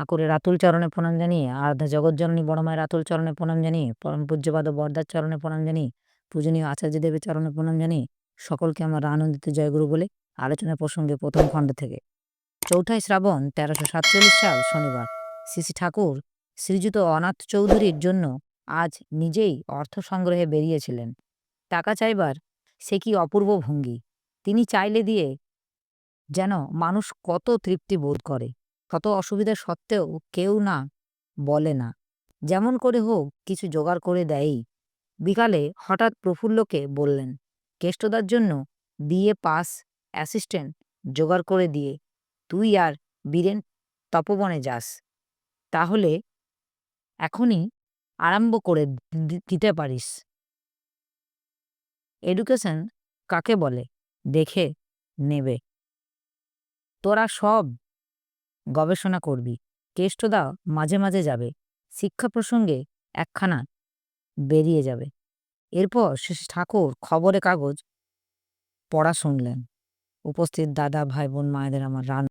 ঠাকুরের আতুল চরণে প্রণাম জানিয়ে, আরাধ্যা জগৎজননী বড় মায়ের আতুল চরণে প্রণাম জানিয়ে, পরম পূজ্যপাদ বরদার চরণে প্রণাম জানিয়ে, পূজনীয় আচার্যদেবের চরণে প্রণাম জানিয়ে সকলকে আমার আনন্দিত জয়গুরু বলে আলোচনা প্রসঙ্গে প্রথম খণ্ড থেকে। চৌঠাই শ্রাবণ, তেরোশো সাতচল্লিশ সাল, শনিবার। শ্রী ঠাকুর শ্রীযুত অনাথ চৌধুরীর জন্য আজ নিজেই অর্থ সংগ্রহে বেরিয়েছিলেন। টাকা চাইবার সে কি অপূর্ব ভঙ্গি। তিনি চাইলে দিয়ে যেন মানুষ কত তৃপ্তি বোধ করে। শত অসুবিধা সত্ত্বেও কেউ না বলে না। যেমন করে হোক, কিছু জোগাড় করে দেয়ই। বিকালে হঠাৎ প্রফুল্লকে বললেন, কেষ্টদার জন্য বিএ পাস অ্যাসিস্ট্যান্ট জোগাড় করে দিয়ে, তুই আর বীরেন তপবনে যাস। তাহলে এখনই আরম্ভ করে দিতে পারিস। এডুকেশন কাকে বলে? দেখে নেবে। তোরা সব গবেষণা করবি। কেষ্টদা মাঝে মাঝে যাবে। শিক্ষা প্রসঙ্গে একখানা বেরিয়ে যাবে। এরপর শেষ ঠাকুর খবরে কাগজ পড়া শুনলেন। উপস্থিত দাদা ভাই বোন মায়েদের আমার রান